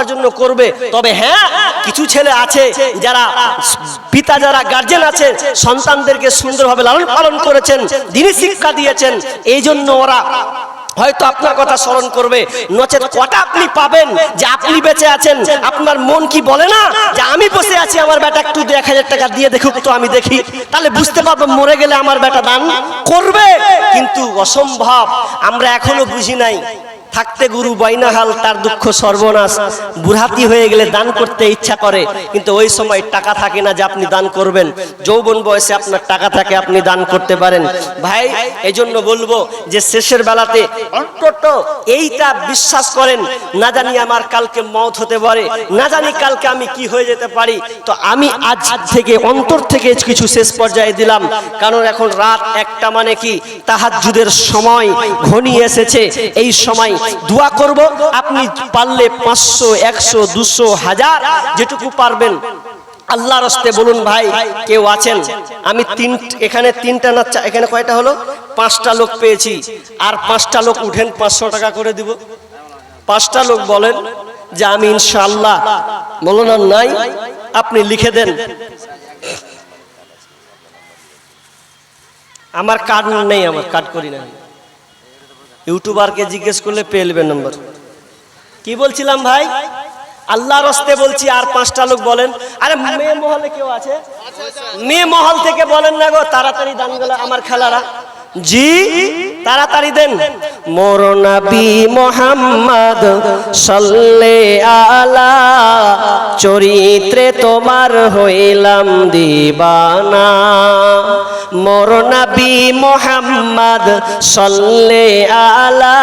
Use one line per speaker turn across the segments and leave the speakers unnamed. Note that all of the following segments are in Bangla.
আপনার জন্য করবে। তবে হ্যাঁ কিছু ছেলে আছে যারা পিতা যারা গার্জেন আছে সন্তানদেরকে সুন্দরভাবে লালন পালন করেছেন দিনই শিক্ষা দিয়েছেন এই জন্য ওরা হয়তো আপনার কথা স্মরণ করবে। নচেত কটা আপনি পাবেন যে আপনি বেঁচে আছেন, আপনার মন কি বলে না যে আমি বসে আছি, আমার বেটা একটু এক হাজার টাকা দিয়ে দেখুক তো আমি দেখি। তাহলে বুঝতে পারব মরে গেলে আমার বেটা দান করবে। কিন্তু অসম্ভব, আমরা এখনও বুঝি নাই। থাকতে গুরু বাইনাহাল তার দুঃখ সর্বনাশ। বুড়াতি হয়ে গেলে দান করতে ইচ্ছা করে, কিন্তু ওই সময় টাকা থাকে না যে আপনি দান করবেন। যৌবন বয়সে আপনার টাকা থাকে, আপনি দান করতে পারেন। ভাই এই জন্য বলব যে শেষের বেলাতে অন্তত এইটা বিশ্বাস করেন, না জানি আমার কালকে মত হতে পারে, না জানি কালকে আমি কি হয়ে যেতে পারি। তো আমি আজ থেকে, অন্তর থেকে কিছু শেষ পর্যায়ে দিলাম। কারণ এখন রাত একটা মানে কি? তাহাজ্জুদের সময় ঘনিয়ে এসেছে। এই সময় দোয়া করব, আপনি পারলে পাঁচশো, একশো, দুশো, হাজার যেটুকু পারবেন। আল্লাহ রস্তে বলুন, ভাই, কেউ আছেন? আমি তিন, এখানে তিনটা না এখানে কয়টা হলো? পাঁচটা লোক পেয়েছি। আর পাঁচটা লোক উঠেন, পাঁচশো টাকা করে দিব। পাঁচটা লোক বলেন যে, আমি ইনশাল্লাহ বলুন, আর নাই? আপনি লিখে দেন। আমার কার্ড নেই, আমার কার্ড করি না ইউটিউবারকে জিজ্ঞেস করলে নেবেন নম্বর। কি বলছিলাম ভাই? আল্লাহর রস্তে বলছি, আর পাঁচটা লোক বলেন, আরে মেয়ে মহলে কেউ আছে? মেয়ে মহল থেকে বলেন না গো, তাড়াতাড়ি দানগুলো আমার খেলারা। জি, তাড়াতাড়ি দেন। মোর নবী মোহাম্মদ সাল্লে আলা, চরিত্রে তোমার হইলাম দিবানা। মোর নবী মোহাম্মদ সল্লে আলা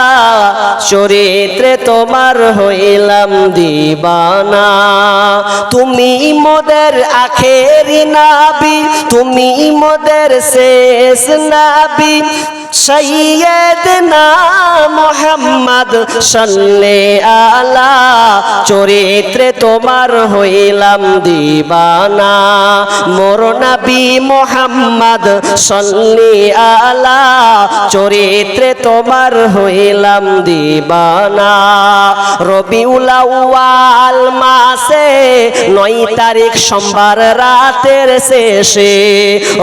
চরিত্রে তোমার হইলাম দিবানা। তুমি মোদের আখেরি নাবি, তুমি মোদের শেষ নাবি। সৈয়দনা মোহাম্মদ সাল্লে আলা, চরিত্রে তোমার হইলাম দিবানা। মোর নবী মোহাম্মদ সাল্লি আলা, চরিত্রে তোমার হইলাম দিবানা রবিউল আউয়াল মাসে নয় তারিখ সোমবার রাতের শেষে।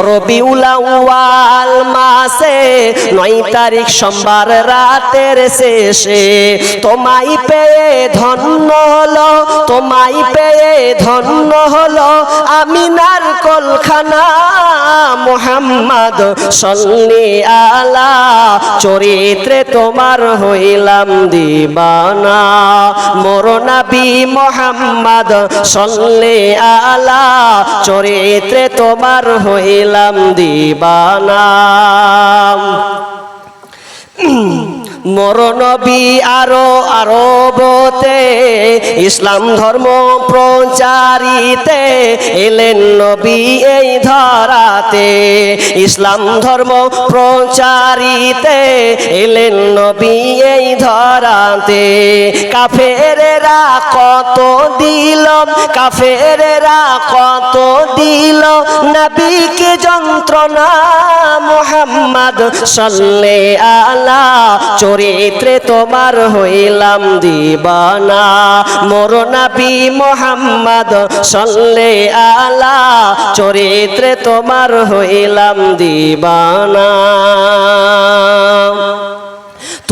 রবিউল আউয়াল মাসে নয় তারিখ সোমবার রাতের শেষে। তোমায় পেয়ে ধন্য হলো, তোমায় পেয়ে ধন্য হলো, আমিনার কলখানা মোহাম্মদ সল্লি আলা, চরিত্রে তোমার হইলাম দিবানা। মোর নবী মোহাম্মদ সল্লি আলা, চরিত্রে তোমার হইলাম দিবানা। মরণবী আরও আরবতে, ইসলাম ধর্ম প্রচারিতে এলেন নবী এই ধরাতে, ইসলাম ধর্ম প্রচারিতে এলেন নবী এই ধরাতে। কাফেরেরা কত দিল কাফেরেরা কত দিল নবীকে যন্ত্রণা মোহাম্মদ সল্লে আলা, চরিত্রে তোমার হইলাম দিবানা। মোর নাবি মোহাম্মদ সল্লে আলা, চরিত্রে তোমার হইলাম দিবানা।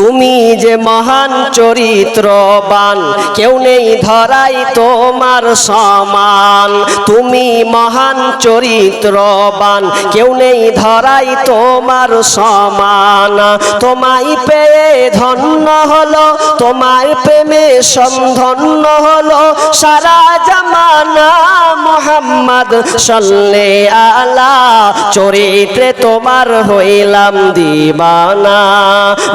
তুমি যে মহান চরিত্রবান, কেউ নেই ধরাই তোমার সমান। তুমি মহান চরিত্রবান, কেউ নেই ধরাই তোমার সমান। তোমায় পেয়ে ধন্য হলো তোমার প্রেমে সন্ধন্য হলো, সারা জামানা মোহাম্মদ সল্লে আলা, চরিত্রে তোমার হইলাম দিবানা।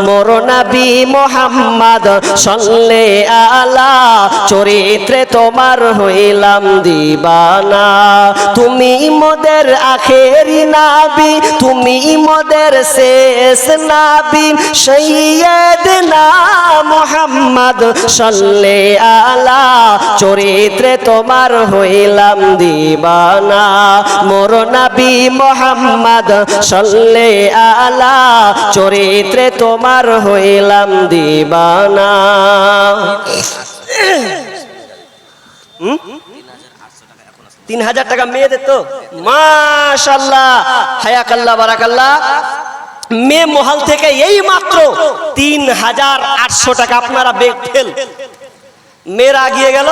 মোর নবী মোহাম্মদ সল্লে আলা, চরিত্রে তোমার হইলাম দিবানা। তুমি মোদের আখেরি নাবি, তুমি মোদের শেষ নাবি। সৈয়দ না মোহাম্মদ সাল্লে আলা চরিত্রে তোমার হইলাম দিবানা। মোর নবী মোহাম্মদ সাল্লে আলা চরিত্রে তোমার হইলাম দিবানা। হুম? তিন হাজার টাকা মেয়েদের তো। মাশাল্লাহ হায়াকাল্লাহ, বারাকাল্লাহ। মে মহল থেকে এই মাত্র তিন হাজার আটশো টাকা আপনারা বেগ ফেল। মেয়েরা গিয়ে গেল।